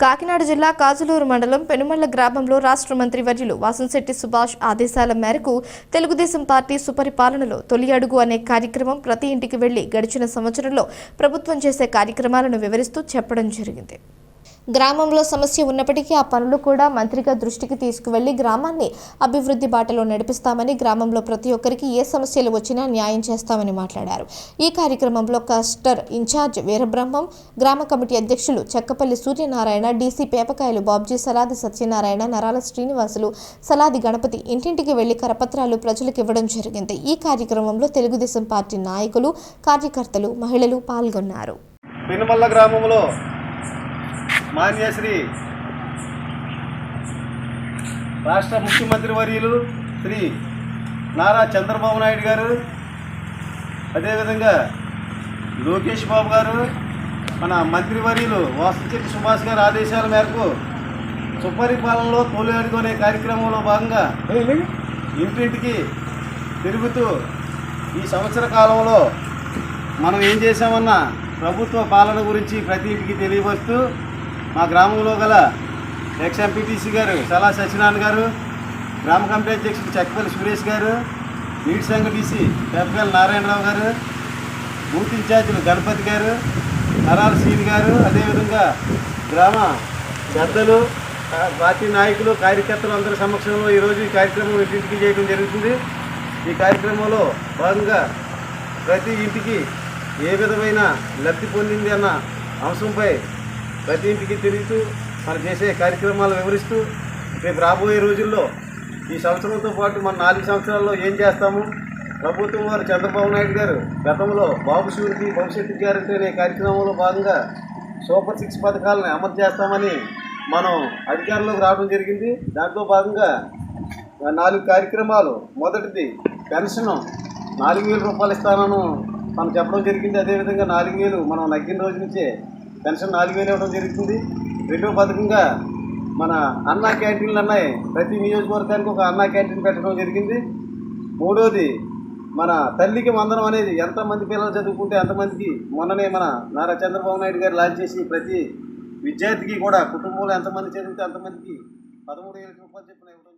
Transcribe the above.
కాకినాడ జిల్లా కాజులూరు మండలం పెనుమళ్ళ గ్రామంలో రాష్ట్ర మంత్రి వర్యులు వాసంశెట్టి సుభాష్ ఆదేశాల మేరకు తెలుగుదేశం పార్టీ సుపరిపాలనలో తొలి అడుగు అనే కార్యక్రమం ప్రతి ఇంటికి వెళ్ళి గడిచిన సంవత్సరంలో ప్రభుత్వం చేసే కార్యక్రమాలను వివరిస్తూ చెప్పడం జరిగింది. గ్రామంలో సమస్య ఉన్నప్పటికీ ఆ పనులు కూడా మంత్రిగా దృష్టికి తీసుకువెళ్ళి గ్రామాన్ని అభివృద్ధి బాటలో నడిపిస్తామని గ్రామంలో ప్రతి ఒక్కరికి ఏ సమస్యలు వచ్చినా న్యాయం చేస్తామని మాట్లాడారు. ఈ కార్యక్రమంలో కస్టర్ ఇన్ఛార్జ్ వీరబ్రహ్మం గ్రామ కమిటీ అధ్యక్షులు చెక్కపల్లి సూర్యనారాయణ డీసీ పేపకాయలు బాబ్జీ సలాది సత్యనారాయణ నరాల శ్రీనివాసులు సలాది గణపతి ఇంటింటికి వెళ్ళి కరపత్రాలు ప్రజలకు ఇవ్వడం జరిగింది. ఈ కార్యక్రమంలో తెలుగుదేశం పార్టీ నాయకులు కార్యకర్తలు మహిళలు పాల్గొన్నారు. పెనుమల్ల గ్రామంలో మాన్యశ్రీ. రాష్ట్ర ముఖ్యమంత్రి వర్యులు శ్రీ నారా చంద్రబాబు నాయుడు గారు అదేవిధంగా లోకేష్ బాబు గారు మన మంత్రివర్యులు వాసుచెట్టి సుభాష్ గారి ఆదేశాల మేరకు సుపరిపాలనలో తొలి అడుగు కార్యక్రమంలో భాగంగా ఇంటింటికి తిరుగుతూ ఈ సంవత్సర కాలంలో మనం ఏం చేశామన్న ప్రభుత్వ పాలన గురించి ప్రతి ఇంటికి తెలియవస్తూ మా గ్రామంలో గల ఎక్స్ ఎంపీటీసీ గారు సలా సత్యనారాయణ గారు గ్రామ కమిటీ అధ్యక్షుడు చక్కపల్లి సురేష్ గారు నీటి సంఘ డీసీ పెద్దపల్లి నారాయణరావు గారు బూత్ ఇన్ఛార్జీలు గణపతి గారు నరాల సీని గారు అదేవిధంగా గ్రామ పెద్దలు పార్టీ నాయకులు కార్యకర్తలు అందరి సమక్షంలో ఈరోజు ఈ కార్యక్రమం ఇంటింటికి చేయడం జరుగుతుంది. ఈ కార్యక్రమంలో భాగంగా ప్రతి ఇంటికి ఏ విధమైన లబ్ధి పొందింది అన్న అంశంపై ప్రతి ఇంటికి తిరుగుతూ మనం చేసే కార్యక్రమాలు వివరిస్తూ రేపు రాబోయే రోజుల్లో ఈ సంవత్సరంతో పాటు మన నాలుగు సంవత్సరాల్లో ఏం చేస్తాము? ప్రభుత్వం వారు చంద్రబాబు నాయుడు గారు గతంలో బాబు సూరికి భవిష్యత్తు గ్యారంటీ అనే కార్యక్రమంలో భాగంగా సూపర్ సిక్స్ పథకాలను అమలు చేస్తామని మనం అధికారంలోకి రావడం జరిగింది. దాంట్లో భాగంగా నాలుగు కార్యక్రమాలు. మొదటిది పెన్షన్. నాలుగు వేల రూపాయలు ఇస్తానని మనం చెప్పడం జరిగింది. అదేవిధంగా నాలుగు వేలు మనం నగ్గిన రోజు నుంచే పెన్షన్ నాలుగు వేలు ఇవ్వడం జరుగుతుంది. రెండో పథకంగా మన అన్నా క్యాంటీన్లు అన్నాయి ప్రతి నియోజకవర్గానికి ఒక అన్నా క్యాంటీన్ పెట్టడం జరిగింది. మూడోది మన తల్లికి మందనం అనేది ఎంతమంది పిల్లలు చదువుకుంటే అంతమందికి మొన్ననే మన నారా చంద్రబాబు నాయుడు గారు లాంచ్ చేసి ప్రతి విద్యార్థికి కూడా కుటుంబంలో ఎంతమంది చదివితే అంతమందికి పదమూడు వేల రూపాయలు చెప్పిన ఇవ్వడం